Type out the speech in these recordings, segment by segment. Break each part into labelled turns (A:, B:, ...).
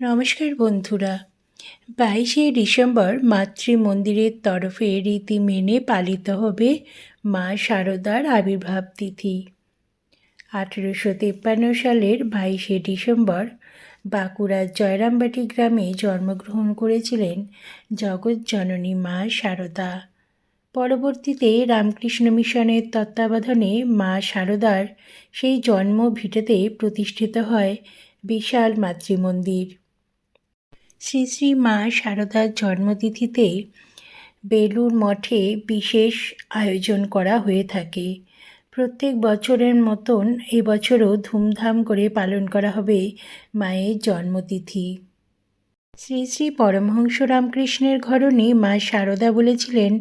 A: নমস্কার বন্ধুরা। বাইশে ডিসেম্বর মাতৃ মন্দিরের তরফে রীতি মেনে পালিত হবে মা শারদার আবির্ভাব তিথি। আঠেরোশো তেপ্পান্ন সালের বাইশে ডিসেম্বর বাঁকুড়ার জয়রামবাটি গ্রামে জন্মগ্রহণ করেছিলেন জগৎ জননী মা শারদা পরবর্তীতে রামকৃষ্ণ মিশনের তত্ত্বাবধানে মা শারদার সেই জন্ম ভিটেতে প্রতিষ্ঠিত হয় বিশাল মাতৃমন্দির। শ্রী শ্রী মা সারদার জন্মতিথিতে বেলুর মঠে বিশেষ আয়োজন করা হয়ে থাকে। প্রত্যেক বছরের মতন এবছরও ধুমধাম করে পালন করা হবে মায়ের জন্মতিথি। শ্রী শ্রী পরমহংস রামকৃষ্ণের ঘরণী মা শারদা বলেছিলেন,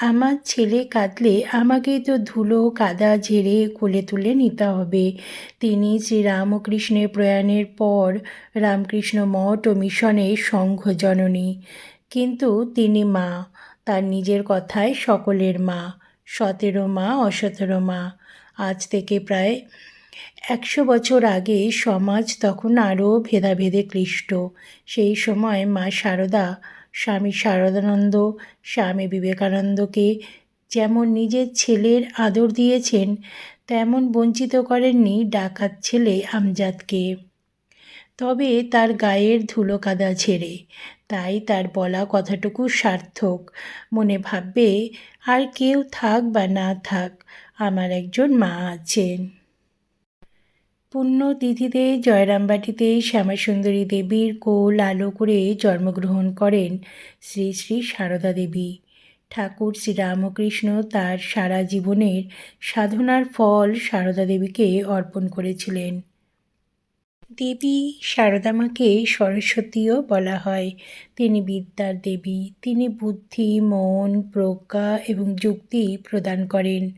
A: আমার ছেলে কাঁদলে আমাকে তো ধুলো, কাদা, ঝেড়ে কোলে তুলে নিতে হবে তিনি শ্রী রামকৃষ্ণের প্রয়াণের পর রামকৃষ্ণ মঠ ও মিশনে সংঘ জননী। কিন্তু তিনি মা, তার নিজের কথায় সকলের মা, সতেরো মা, অসতেরো মা। আজ থেকে প্রায় একশো বছর আগে সমাজ তখন আরও ভেদাভেদে ক্লিষ্ট। সেই সময় মা শারদা স্বামী শারদানন্দ স্বামী বিবেকানন্দকে যেমন নিজের ছেলের আদর দিয়েছেন, তেমন বঞ্চিত করেননি ডাকাত ছেলে আমজাদকে। তবে তার গায়ের ধুলো কাদা ছেড়ে, তাই তার বলা কথাটুকু সার্থক। মনে ভাববে, আর কেউ থাক বা না থাক, আমার একজন মা আছেন। পুণ্যতিথিতে জয়রামবাটিতে শ্যামাসুন্দরী দেবীর কোল আলো করে জন্মগ্রহণ করেন শ্রী শ্রী সারদা দেবী। ঠাকুর শ্রীরামকৃষ্ণ তার সারা জীবনের সাধনার ফল সারদা দেবীকে অর্পণ করেছিলেন। দেবী সারদা মাকে সরস্বতীও বলা হয়। তিনি বিদ্যার দেবী। তিনি বুদ্ধি, মন, প্রজ্ঞা এবং যুক্তি প্রদান করেন।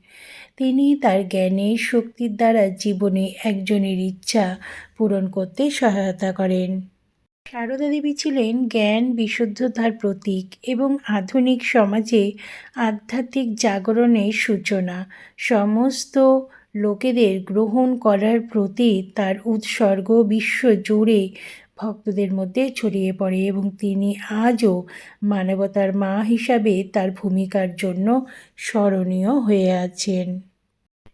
A: তিনি তার জ্ঞানের শক্তির দ্বারা জীবনে একজনের ইচ্ছা পূরণ করতে সহায়তা করেন। সারদা দেবী ছিলেন জ্ঞান বিশুদ্ধতার প্রতীক এবং আধুনিক সমাজে আধ্যাত্মিক জাগরণের সূচনা। সমস্ত লোকেদের গ্রহণ করার প্রতি তার উৎসর্গ বিশ্ব জুড়ে ভক্তদের মধ্যে ছড়িয়ে পড়ে এবং তিনি আজও মানবতার মা হিসাবে তার ভূমিকার জন্য স্মরণীয় হয়ে আছেন।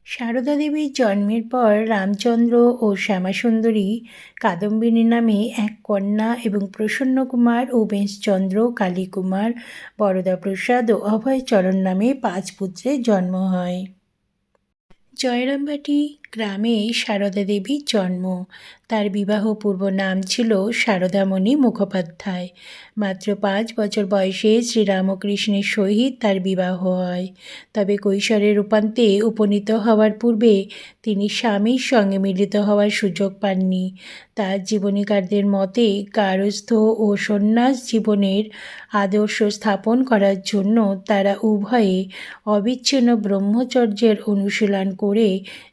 A: সারদা দেবীর জন্মের পর রামচন্দ্র ও শ্যামাসুন্দরী কাদম্বিনী নামে এক কন্যা এবং প্রসন্নকুমার ও বেশচন্দ্র কালীকুমার বরদাপ্রসাদ ও অভয়চরণ নামে পাঁচ পুত্রের জন্ম হয়। জয়রামবাটি গ্রামে সারদা দেবীর জন্ম। তার বিবাহ পূর্ব নাম ছিল সারদামণি মুখোপাধ্যায়। মাত্র পাঁচ বছর বয়সে শ্রীরামকৃষ্ণের সহিত তার বিবাহ হয়। তবে কৈশোরের রূপান্তে উপনীত হওয়ার পূর্বে তিনি স্বামীর সঙ্গে মিলিত হওয়ার সুযোগ পাননি। তার জীবনীকারদের মতে গারস্থ ও সন্ন্যাস জীবনের আদর্শ স্থাপন করার জন্য তারা উভয়ে অবিচ্ছিন্ন ব্রহ্মচর্যের অনুশীলন করে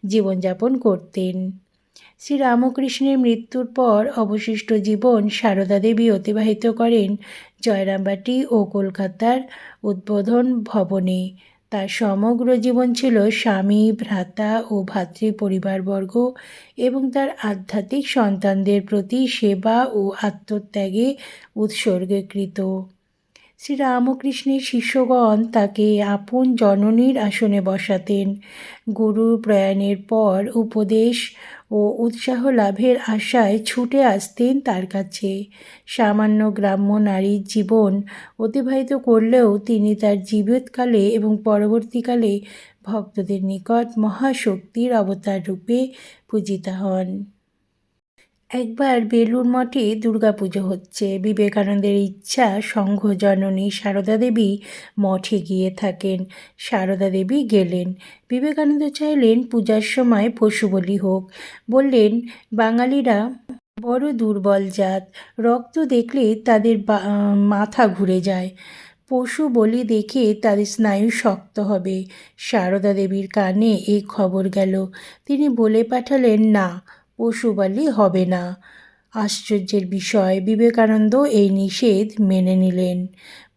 A: জীবনযাপন করতেন। শ্রীরামকৃষ্ণের মৃত্যুর পর অবশিষ্ট জীবন সারদা দেবী অতিবাহিত করেন জয়রামবাটি ও কলকাতার উদ্বোধন ভবনে। তার সমগ্র জীবন ছিল স্বামী, ভ্রাতা ও ভাতৃ পরিবারবর্গ এবং তার আধ্যাত্মিক সন্তানদের প্রতি সেবা ও আত্মত্যাগে উৎসর্গীকৃত। শ্রীরামকৃষ্ণের শিষ্যগণ তাকে আপন জননীর আসনে বসাতেন। গুরু প্রয়াণের পর উপদেশ ও উৎসাহ লাভের আশায় ছুটে আসতেন তার কাছে। সামান্য গ্রাম্য নারীর জীবন অতিবাহিত করলেও তিনি তার জীবিতকালে এবং পরবর্তীকালে ভক্তদের নিকট মহাশক্তির অবতার রূপে পূজিতা হন। একবার বেলুর মঠে দুর্গাপুজো হচ্ছে। বিবেকানন্দের ইচ্ছা সংঘ জননী সারদা দেবী মঠে গিয়ে থাকেন। সারদা দেবী গেলেন। বিবেকানন্দ চাইলেন পূজার সময় পশু বলি হোক। বললেন, বাঙালিরা বড় দুর্বল জাত। রক্ত দেখলে তাদের মাথা ঘুরে যায়। পশু বলি দেখে তাদের স্নায়ু শক্ত হবে। সারদা দেবীর কানে এই খবর গেল। তিনি বলে পাঠালেন, না পশু বলি হবে না। আশ্চর্যের বিষয়, বিবেকানন্দ এই নিষেধ মেনে নিলেন।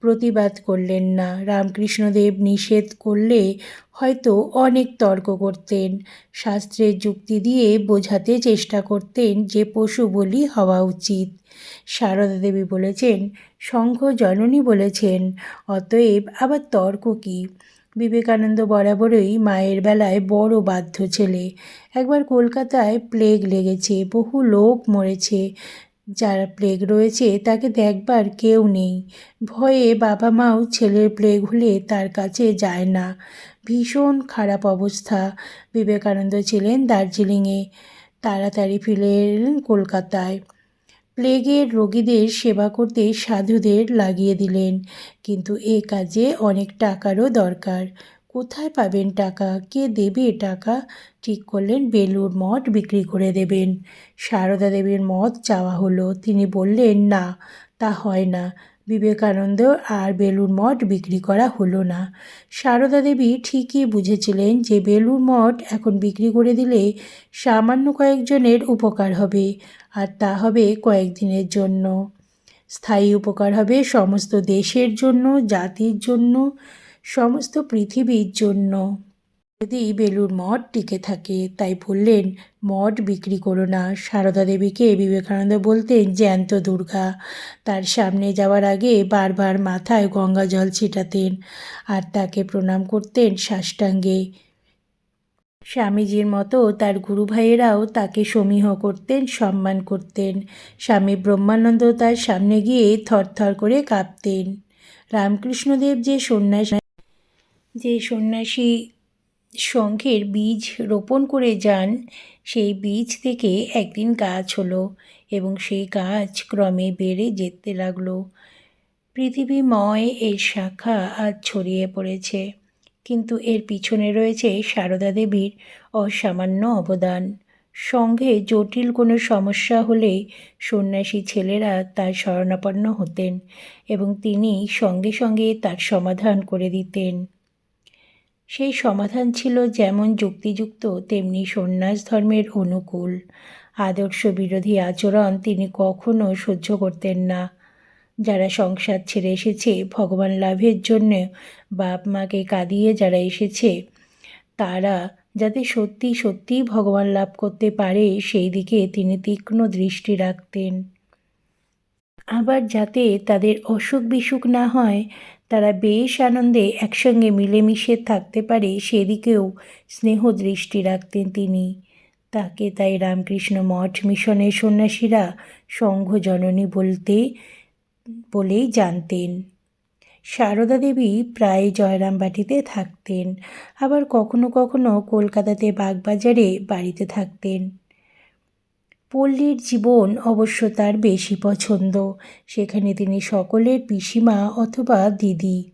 A: প্রতিবাদ করলেন না। রামকৃষ্ণদেব নিষেধ করলে হয়তো অনেক তর্ক করতেন। শাস্ত্রের যুক্তি দিয়ে বোঝাতে চেষ্টা করতেন যে পশু বলি হওয়া উচিত। সারদা দেবী বলেছেন, শঙ্খ জননী বলেছেন, অতএব আবার তর্ক কী? বিবেকানন্দ বরাবরই মায়ের বেলায় বড় বাধ্য ছেলে। একবার কলকাতায় প্লেগ লেগেছে, বহু লোক মরেছে। যারা প্লেগ রয়েছে, তাকে দেখবার কেউ নেই। ভয়ে বাবা মাও ছেলের প্লেগ হলে তার কাছে যায় না। ভীষণ খারাপ অবস্থা। বিবেকানন্দ ছিলেন দার্জিলিংয়ে। তাড়াতাড়ি ফিরে এলেন কলকাতায়। প্লেগের রোগীদের সেবা করতে সাধুদের লাগিয়ে দিলেন। কিন্তু এ কাজে অনেক টাকারও দরকার। কোথায় পাবেন টাকা? কে দেবে টাকা? ঠিক করলেন বেলুর মঠ বিক্রি করে দেবেন। সারদা দেবীর মত চাওয়া হলো। তিনি বললেন, না, তা হয় না। বিবেকানন্দ আর বেলুর মঠ বিক্রি করা হলো না। সারদা দেবী ঠিকই বুঝেছিলেন যে বেলুর মঠ এখন বিক্রি করে দিলে সামান্য কয়েকজনের উপকার হবে, আর তা হবে কয়েকদিনের জন্য। স্থায়ী উপকার হবে সমস্ত দেশের জন্য, জাতির জন্য, সমস্ত পৃথিবীর জন্য। যদি বেলুর মঠ টিকে থাকে, তাই বললেন, মঠ বিক্রি করো না। সারদা দেবীকে বিবেকানন্দ বলতেন, জ্যান্ত দুর্গা। তার সামনে যাওয়ার আগে বারবার মাথায় গঙ্গা জল ছিটাতেন আর তাকে প্রণাম করতেন সাষ্টাঙ্গে। স্বামীজির মতো তার গুরু ভাইয়েরাও তাকে সমীহ করতেন, সম্মান করতেন। স্বামী ব্রহ্মানন্দ তার সামনে গিয়ে থরথর করে কাঁপতেন। রামকৃষ্ণদেব যে সন্ন্যাসী যে সন্ন্যাসী শঙ্খের বীজ রোপণ করে যান। সেই বীজ থেকে একদিন গাছ হলো এবং সেই গাছ ক্রমে বেড়ে যেতে লাগল। পৃথিবীময় এর শাখা আজ ছড়িয়ে পড়েছে, কিন্তু এর পিছনে রয়েছে সারদা দেবীর অসামান্য অবদান। সঙ্গে জটিল কোনো সমস্যা হলে সন্ন্যাসী ছেলেরা তার শরণাপন্ন হতেন এবং তিনি সঙ্গে সঙ্গে তার সমাধান করে দিতেন। সেই সমাধান ছিল যেমন যুক্তিযুক্ত, তেমনি সন্ন্যাস ধর্মের অনুকূল। আদর্শ বিরোধী আচরণ তিনি কখনো সহ্য করতেন না। যারা সংসার ছেড়ে এসেছে, ভগবান লাভের জন্য বাপ মাকে কাঁদিয়ে যারা এসেছে, তারা যাতে সত্যি সত্যি ভগবান লাভ করতে পারে, সেই দিকে তিনি তীক্ষ্ণ দৃষ্টি রাখতেন। আবার যাতে তাদের অসুখ বিসুখ না হয় তারা বেশ আনন্দে একসঙ্গে মিলেমিশে থাকতে পারে, সেদিকেও স্নেহ দৃষ্টি রাখতেন তিনি। তাকে তাই রামকৃষ্ণ মঠ মিশনের সন্ন্যাসীরা সংঘ জননী বলতে বলেই জানতেন। সারদা দেবী প্রায় জয়রামবাটিতে থাকতেন, আবার কখনো কখনো কলকাতাতে বাগবাজারে বাড়িতে থাকতেন। পল্লীর জীবন অবশ্য তার বেশি পছন্দ। সেখানে তিনি সকলের পিসিমা অথবা দিদি।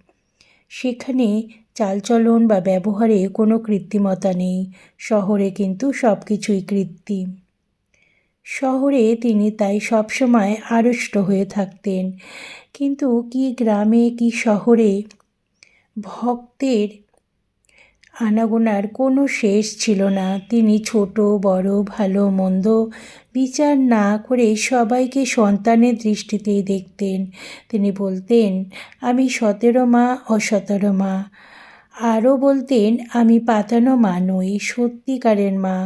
A: সেখানে চালচলন বা ব্যবহারে কোনো কৃত্রিমতা নেই। শহরে কিন্তু সব কিছুই কৃত্রিম। শহরে তিনি তাই সবসময় আড়ষ্ট হয়ে থাকতেন। কিন্তু কি গ্রামে কি শহরে ভক্তের আনাগোনার কোনো শেষ ছিল না। তিনি ছোট, বড়, ভালো, মন্দ বিচার না করে সবাইকে সন্তানের দৃষ্টিতেই দেখতেন। তিনি বলতেন, আমি সতেরো মা, অসতেরো মা। আরও বলতেন, আমি পাতানো মা নই, সত্যিকারের মা।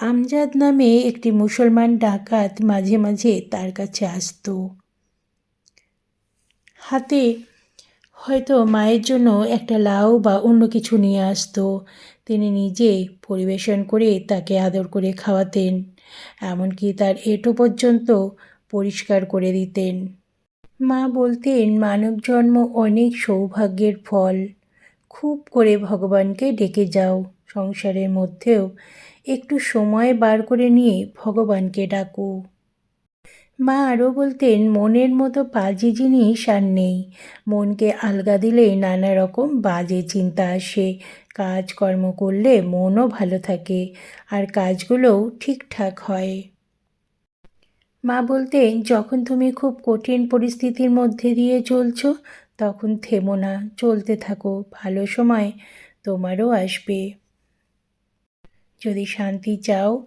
A: আমজাদ নামে একটি মুসলমান ডাকাত মাঝে মাঝে তার কাছে আসত। হাতে হয়তো মায়ের জন্য একটা লাউ বা অন্য কিছু নিয়ে আসতো। তিনি নিজে পরিবেশন করে তাকে আদর করে খাওয়াতেন, এমনকি তার এটো পর্যন্ত পরিষ্কার করে দিতেন। মা বলতেন, মানব জন্ম অনেক সৌভাগ্যের ফল। খুব করে ভগবানকে ডেকে যাও। সংসারের মধ্যেও একটু সময় বার করে নিয়ে ভগবানকে ডাকো। মা আরও বলতেন, মনের মতো বাজে জিনিস আর নেই। মনকে আলগা দিলে নানা রকম বাজে চিন্তা আসে। কাজকর্ম করলে মনও ভালো থাকে আর কাজগুলোও ঠিকঠাক হয়। মা বলতেন, যখন তুমি খুব কঠিন পরিস্থিতির মধ্যে দিয়ে চলছো, তখন থেমো না, চলতে থাকো, ভালো সময় তোমারও আসবে। যদি শান্তি চাও,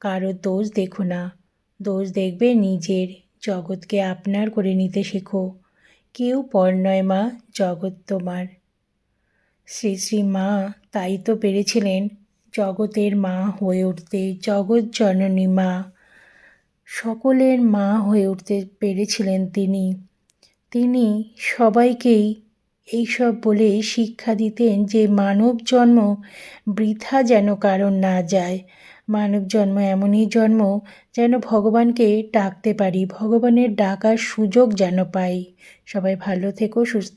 A: কারও দোষ দেখো না। দোষ দেখবে নিজের। জগৎকে আপনার করে নিতে শেখো। কেউ পর নয় মা, জগৎ তোমার। শ্রী শ্রী মা, তাই তো পেরেছিলেন জগতের মা হয়ে উঠতে। জগৎ জননী মা, সকলের মা হয়ে উঠতে পেরেছিলেন তিনি। তিনি সবাইকেই এইসব বলে শিক্ষা দিতেন যে মানব জন্ম বৃথা যেন কারণ না যায়। মানব জন্ম এমনই জন্ম যেন ভগবানকে ডাকতে পারি, ভগবানের ডাকার সুযোগ যেন পাই। সবাই ভালো থেকো, সুস্থ